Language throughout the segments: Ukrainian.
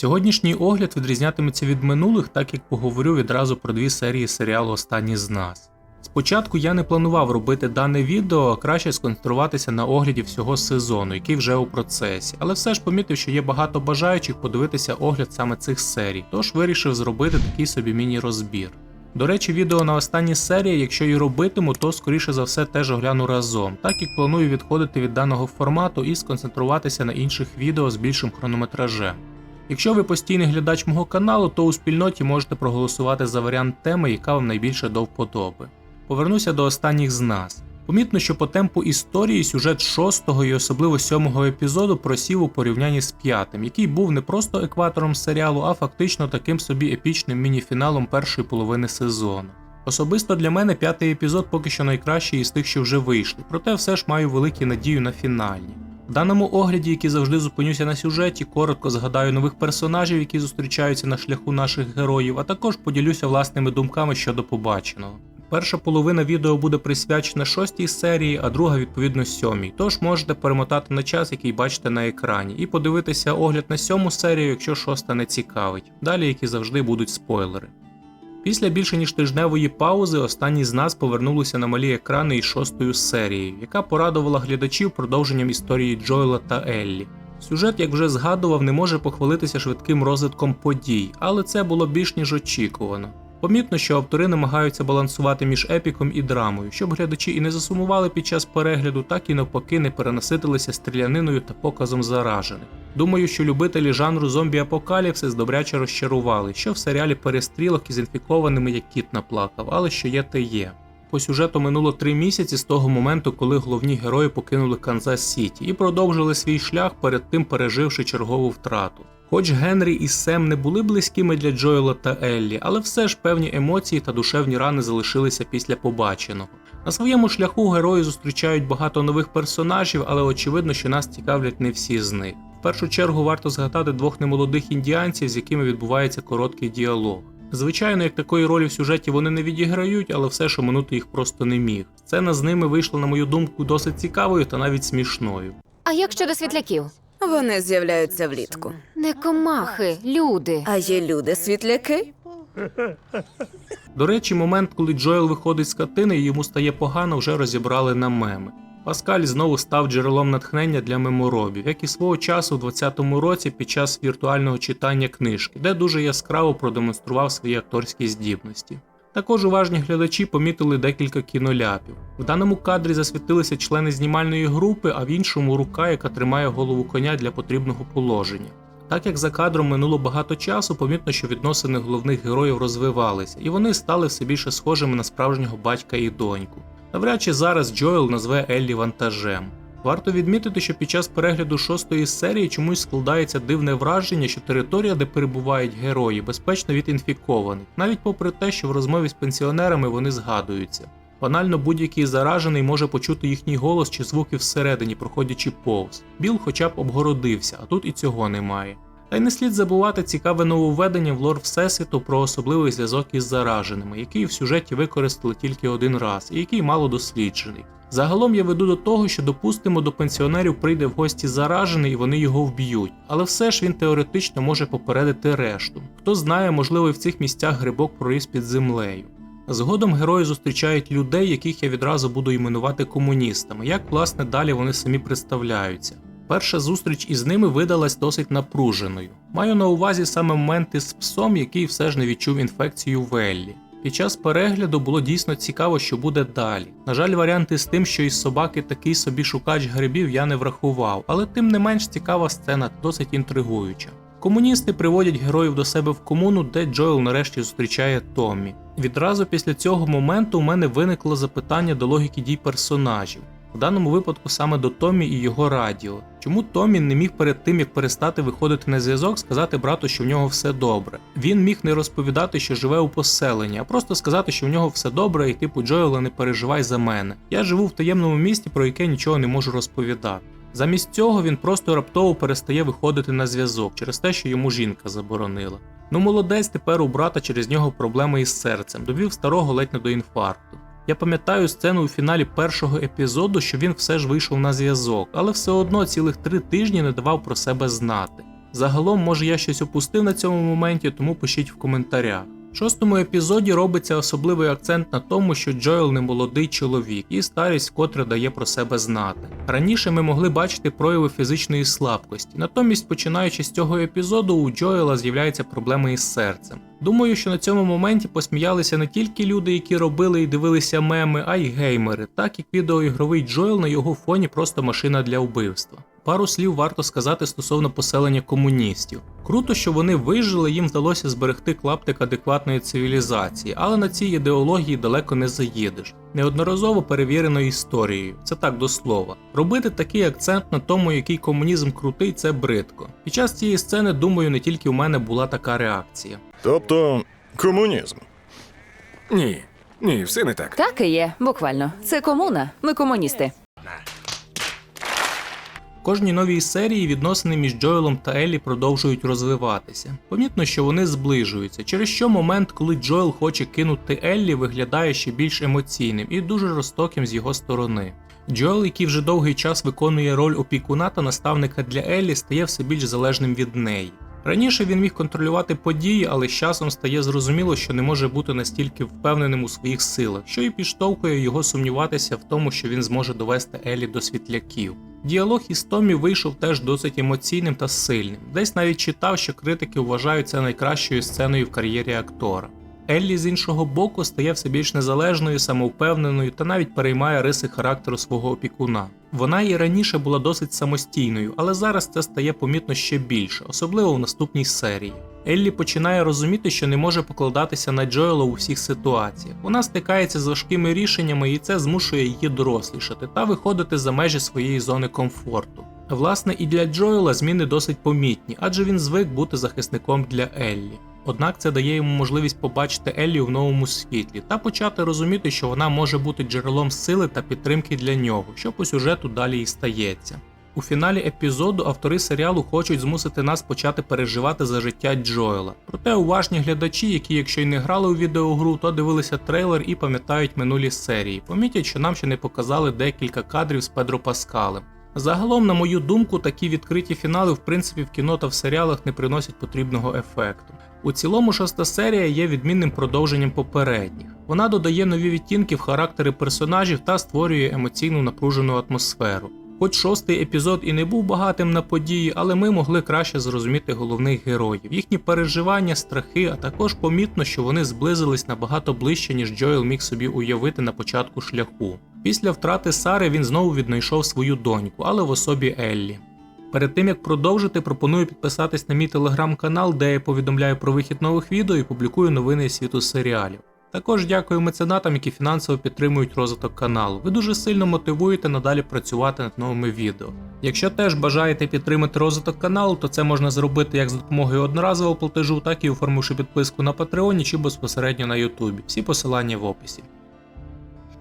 Сьогоднішній огляд відрізнятиметься від минулих, так як поговорю відразу про дві серії серіалу Останні з нас. Спочатку я не планував робити дане відео, а краще сконцентруватися на огляді всього сезону, який вже у процесі, але все ж помітив, що є багато бажаючих подивитися огляд саме цих серій, тож вирішив зробити такий собі міні-розбір. До речі, відео на останні серії, якщо і робитиму, то скоріше за все теж огляну разом, так як планую відходити від даного формату і сконцентруватися на інших відео з більшим хронометражем. Якщо ви постійний глядач мого каналу, то у спільноті можете проголосувати за варіант теми, яка вам найбільше до вподоби. Повернуся до останніх з нас. Помітно, що по темпу історії сюжет шостого і особливо сьомого епізоду просів у порівнянні з п'ятим, який був не просто екватором серіалу, а фактично таким собі епічним міні-фіналом першої половини сезону. Особисто для мене п'ятий епізод поки що найкращий із тих, що вже вийшли, проте все ж маю великі надію на фінальні. В даному огляді, який завжди зупинюся на сюжеті, коротко згадаю нових персонажів, які зустрічаються на шляху наших героїв, а також поділюся власними думками щодо побаченого. Перша половина відео буде присвячена шостій серії, а друга відповідно сьомій. Тож можете перемотати на час, який бачите на екрані, і подивитися огляд на сьому серію, якщо шоста не цікавить. Далі, як і завжди, будуть спойлери. Після більше ніж тижневої паузи останні з нас повернулися на малі екрани із шостою серією, яка порадувала глядачів продовженням історії Джоела та Еллі. Сюжет, як вже згадував, не може похвалитися швидким розвитком подій, але це було більш ніж очікувано. Помітно, що автори намагаються балансувати між епіком і драмою, щоб глядачі і не засумували під час перегляду, так і навпаки не перенаситилися стріляниною та показом заражених. Думаю, що любителі жанру зомбі-апокаліпсис добряче розчарували, що в серіалі перестрілок із інфікованими як кіт наплакав, але що є, те є. По сюжету минуло три місяці з того моменту, коли головні герої покинули Канзас Сіті і продовжили свій шлях перед тим переживши чергову втрату. Хоч Генрі і Сем не були близькими для Джоела та Еллі, але все ж певні емоції та душевні рани залишилися після побаченого. На своєму шляху герої зустрічають багато нових персонажів, але очевидно, що нас цікавлять не всі з них. В першу чергу варто згадати двох немолодих індіанців, з якими відбувається короткий діалог. Звичайно, як такої ролі в сюжеті вони не відіграють, але все ж оминути їх просто не міг. Сцена з ними вийшла, на мою думку, досить цікавою та навіть смішною. А як щодо світляків? Вони з'являються влітку. Не комахи, люди. А є люди-світляки? До речі, момент, коли Джоел виходить з катини і йому стає погано, вже розібрали на меми. Паскаль знову став джерелом натхнення для меморобів, як і свого часу у 2020 році під час віртуального читання книжки, де дуже яскраво продемонстрував свої акторські здібності. Також уважні глядачі помітили декілька кіноляпів. В даному кадрі засвітилися члени знімальної групи, а в іншому рука, яка тримає голову коня для потрібного положення. Так як за кадром минуло багато часу, помітно, що відносини головних героїв розвивалися, і вони стали все більше схожими на справжнього батька і доньку. Навряд чи зараз Джоел назве Еллі вантажем. Варто відмітити, що під час перегляду шостої серії чомусь складається дивне враження, що територія, де перебувають герої, безпечно від інфікованих, навіть попри те, що в розмові з пенсіонерами вони згадуються. Банально будь-який заражений може почути їхній голос чи звуки всередині, проходячи повз. Біл хоча б обгородився, а тут і цього немає. Та й не слід забувати цікаве нововведення в лор Всесвіту про особливий зв'язок із зараженими, який в сюжеті використали тільки один раз і який мало досліджений. Загалом я веду до того, що допустимо до пенсіонерів прийде в гості заражений і вони його вб'ють, але все ж він теоретично може попередити решту. Хто знає, можливо, і в цих місцях грибок проріс під землею. Згодом герої зустрічають людей, яких я відразу буду іменувати комуністами, як власне далі вони самі представляються. Перша зустріч із ними видалась досить напруженою. Маю на увазі саме моменти з псом, який все ж не відчув інфекцію в Еллі. Під час перегляду було дійсно цікаво, що буде далі. На жаль, варіанти з тим, що із собаки такий собі шукач грибів, я не врахував, але тим не менш цікава сцена, досить інтригуюча. Комуністи приводять героїв до себе в комуну, де Джоел нарешті зустрічає Томмі. Відразу після цього моменту у мене виникло запитання до логіки дій персонажів. В даному випадку саме до Томмі і його радіо. Чому Томмі не міг перед тим, як перестати виходити на зв'язок, сказати брату, що в нього все добре? Він міг не розповідати, що живе у поселенні, а просто сказати, що в нього все добре, і типу Джоела не переживай за мене. Я живу в таємному місті, про яке нічого не можу розповідати. Замість цього він просто раптово перестає виходити на зв'язок через те, що йому жінка заборонила. Ну молодець тепер у брата через нього проблеми із серцем, довів старого ледь не до інфаркту. Я пам'ятаю сцену у фіналі першого епізоду, що він все ж вийшов на зв'язок, але все одно цілих три тижні не давав про себе знати. Загалом, може я щось опустив на цьому моменті, тому пишіть в коментарях. Шостому епізоді робиться особливий акцент на тому, що Джоел не молодий чоловік і старість вкотре дає про себе знати. Раніше ми могли бачити прояви фізичної слабкості, натомість, починаючи з цього епізоду, у Джоела з'являються проблеми із серцем. Думаю, що на цьому моменті посміялися не тільки люди, які робили і дивилися меми, а й геймери, так як відеоігровий Джоел на його фоні просто машина для вбивства. Пару слів варто сказати стосовно поселення комуністів. Круто, що вони вижили, їм вдалося зберегти клаптик адекватної цивілізації, але на цій ідеології далеко не заїдеш. Неодноразово перевірено історією, це так до слова. Робити такий акцент на тому, який комунізм крутий, це бридко. Під час цієї сцени, думаю, не тільки у мене була така реакція. Тобто комунізм. Ні, ні, все не так. Так і є, буквально. Це комуна. Ми комуністи. Кожній новій серії відносини між Джоелом та Еллі продовжують розвиватися. Помітно, що вони зближуються, через що момент, коли Джоел хоче кинути Еллі, виглядає ще більш емоційним і дуже жорстоким з його сторони. Джоел, який вже довгий час виконує роль опікуна та наставника для Еллі, стає все більш залежним від неї. Раніше він міг контролювати події, але з часом стає зрозуміло, що не може бути настільки впевненим у своїх силах, що і підштовхує його сумніватися в тому, що він зможе довести Елі до світляків. Діалог із Томі вийшов теж досить емоційним та сильним. Десь навіть читав, що критики вважають це найкращою сценою в кар'єрі актора. Еллі з іншого боку стає все більш незалежною, самовпевненою та навіть переймає риси характеру свого опікуна. Вона і раніше була досить самостійною, але зараз це стає помітно ще більше, особливо в наступній серії. Еллі починає розуміти, що не може покладатися на Джоела у всіх ситуаціях. Вона стикається з важкими рішеннями, і це змушує її дорослішати та виходити за межі своєї зони комфорту. Власне, і для Джоела зміни досить помітні, адже він звик бути захисником для Еллі. Однак це дає йому можливість побачити Еллі в новому світлі та почати розуміти, що вона може бути джерелом сили та підтримки для нього, що по сюжету далі і стається. У фіналі епізоду автори серіалу хочуть змусити нас почати переживати за життя Джоела. Проте уважні глядачі, які, якщо й не грали у відеогру, то дивилися трейлер і пам'ятають минулі серії, помітять, що нам ще не показали декілька кадрів з Педро Паскалем. Загалом, на мою думку, такі відкриті фінали в принципі в кіно та в серіалах не приносять потрібного ефекту. У цілому шоста серія є відмінним продовженням попередніх. Вона додає нові відтінки в характери персонажів та створює емоційну напружену атмосферу. Хоч шостий епізод і не був багатим на події, але ми могли краще зрозуміти головних героїв, їхні переживання, страхи, а також помітно, що вони зблизились набагато ближче, ніж Джоел міг собі уявити на початку шляху. Після втрати Сари він знову віднайшов свою доньку, але в особі Еллі. Перед тим як продовжити, пропоную підписатись на мій телеграм-канал, де я повідомляю про вихід нових відео і публікую новини із світу серіалів. Також дякую меценатам, які фінансово підтримують розвиток каналу. Ви дуже сильно мотивуєте надалі працювати над новими відео. Якщо теж бажаєте підтримати розвиток каналу, то це можна зробити як за допомогою одноразового платежу, так і оформивши підписку на Патреоні чи безпосередньо на Ютубі. Всі посилання в описі.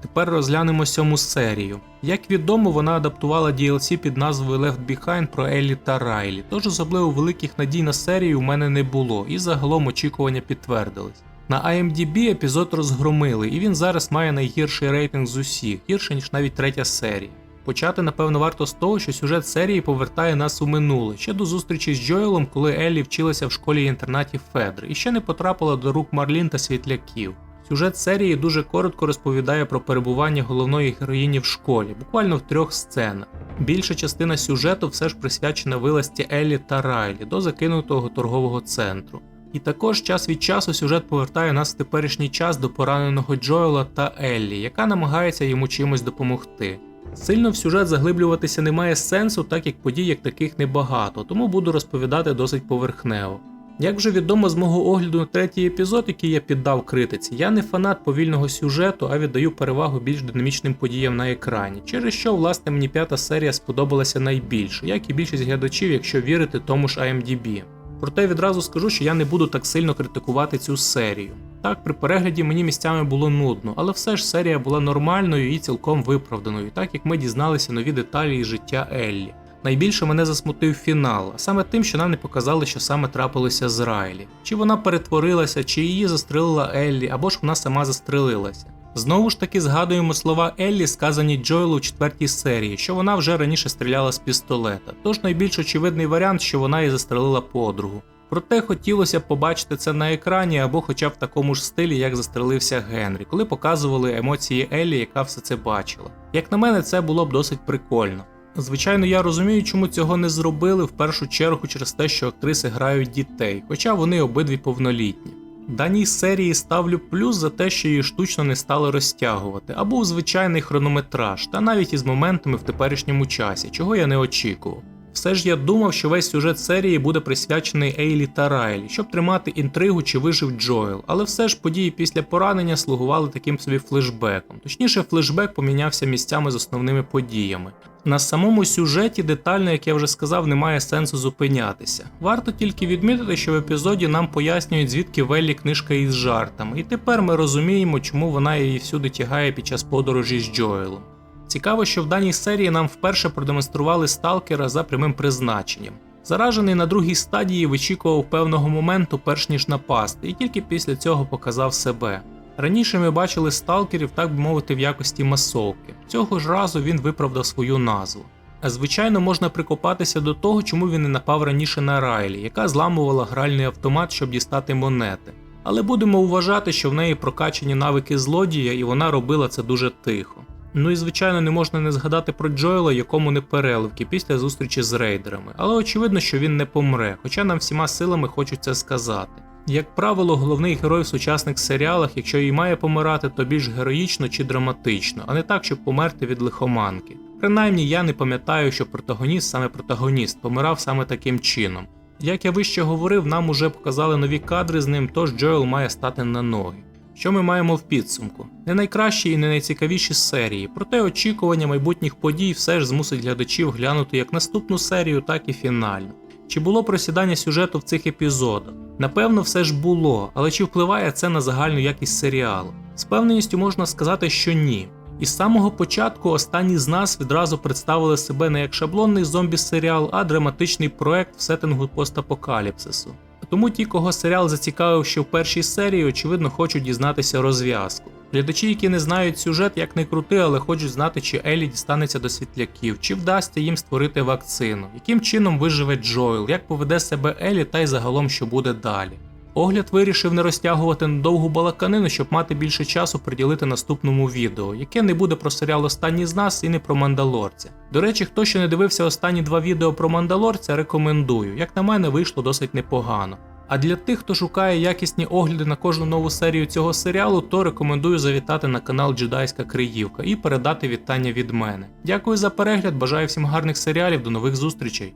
Тепер розглянемо сьому серію. Як відомо, вона адаптувала DLC під назвою Left Behind про Еллі та Райлі, тож особливо великих надій на серію у мене не було, і загалом очікування підтвердились. На IMDb епізод розгромили, і він зараз має найгірший рейтинг з усіх, гірше ніж навіть третя серія. Почати, напевно, варто з того, що сюжет серії повертає нас у минуле, ще до зустрічі з Джоелом, коли Еллі вчилася в школі-інтернаті Федр і ще не потрапила до рук Марлін та світляків. Сюжет серії дуже коротко розповідає про перебування головної героїні в школі, буквально в трьох сценах. Більша частина сюжету все ж присвячена вилазці Еллі та Райлі до закинутого торгового центру. І також час від часу сюжет повертає нас в теперішній час до пораненого Джоела та Еллі, яка намагається йому чимось допомогти. Сильно в сюжет заглиблюватися немає сенсу, так як подій як таких небагато, тому буду розповідати досить поверхнево. Як вже відомо з мого огляду на третій епізод, який я піддав критиці, я не фанат повільного сюжету, а віддаю перевагу більш динамічним подіям на екрані, через що, власне, мені п'ята серія сподобалася найбільше, як і більшість глядачів, якщо вірити тому ж IMDb. Проте відразу скажу, що я не буду так сильно критикувати цю серію. Так, при перегляді мені місцями було нудно, але все ж серія була нормальною і цілком виправданою, так як ми дізналися нові деталі із життя Еллі. Найбільше мене засмутив фінал, саме тим, що нам не показали, що саме трапилося з Райлі. Чи вона перетворилася, чи її застрелила Еллі, або ж вона сама застрелилася. Знову ж таки згадуємо слова Еллі, сказані Джоелу у четвертій серії, що вона вже раніше стріляла з пістолета, тож найбільш очевидний варіант, що вона і застрелила подругу. Проте хотілося б побачити це на екрані або хоча б в такому ж стилі, як застрелився Генрі, коли показували емоції Еллі, яка все це бачила. Як на мене, це було б досить прикольно. Звичайно, я розумію, чому цього не зробили в першу чергу через те, що актриси грають дітей, хоча вони обидві повнолітні. Даній серії ставлю плюс за те, що її штучно не стали розтягувати, а був звичайний хронометраж, та навіть із моментами в теперішньому часі, чого я не очікував. Все ж я думав, що весь сюжет серії буде присвячений Ейлі та Райлі, щоб тримати інтригу, чи вижив Джоел, але все ж події після поранення слугували таким собі флешбеком. Точніше, флешбек помінявся місцями з основними подіями. На самому сюжеті детально, як я вже сказав, немає сенсу зупинятися. Варто тільки відмітити, що в епізоді нам пояснюють, звідки Веллі книжка із жартами, і тепер ми розуміємо, чому вона її всюди тягає під час подорожі з Джоелом. Цікаво, що в даній серії нам вперше продемонстрували сталкера за прямим призначенням. Заражений на другій стадії вичікував певного моменту, перш ніж напасти, і тільки після цього показав себе. Раніше ми бачили сталкерів, так би мовити, в якості масовки. Цього ж разу він виправдав свою назву. А звичайно, можна прикопатися до того, чому він не напав раніше на Райлі, яка зламувала гральний автомат, щоб дістати монети. Але будемо вважати, що в неї прокачані навики злодія, і вона робила це дуже тихо. Ну і звичайно не можна не згадати про Джоела, якому не переливки після зустрічі з рейдерами, але очевидно, що він не помре, хоча нам всіма силами хочуть це сказати. Як правило, головний герой в сучасних серіалах, якщо і має помирати, то більш героїчно чи драматично, а не так, щоб померти від лихоманки. Принаймні я не пам'ятаю, що протагоніст, саме протагоніст, помирав саме таким чином. Як я вище говорив, нам уже показали нові кадри з ним, тож Джоел має стати на ноги. Що ми маємо в підсумку? Не найкращі і не найцікавіші серії, проте очікування майбутніх подій все ж змусить глядачів глянути як наступну серію, так і фінальну. Чи було просідання сюжету в цих епізодах? Напевно, все ж було, але чи впливає це на загальну якість серіалу? З певненістю можна сказати, що ні. Із самого початку останні з нас відразу представили себе не як шаблонний зомбі-серіал, а драматичний проект в сеттингу постапокаліпсису. Тому ті, кого серіал зацікавив ще в першій серії, очевидно, хочуть дізнатися розв'язку. Глядачі, які не знають сюжет, як не крути, але хочуть знати, чи Елі дістанеться до світляків, чи вдасться їм створити вакцину, яким чином виживе Джоел, як поведе себе Елі та й загалом, що буде далі. Огляд вирішив не розтягувати на довгу балаканину, щоб мати більше часу приділити наступному відео, яке не буде про серіал Останній з нас і не про Мандалорця. До речі, хто ще не дивився останні два відео про Мандалорця, рекомендую. Як на мене, вийшло досить непогано. А для тих, хто шукає якісні огляди на кожну нову серію цього серіалу, то рекомендую завітати на канал Джедайська Криївка і передати вітання від мене. Дякую за перегляд, бажаю всім гарних серіалів, до нових зустрічей!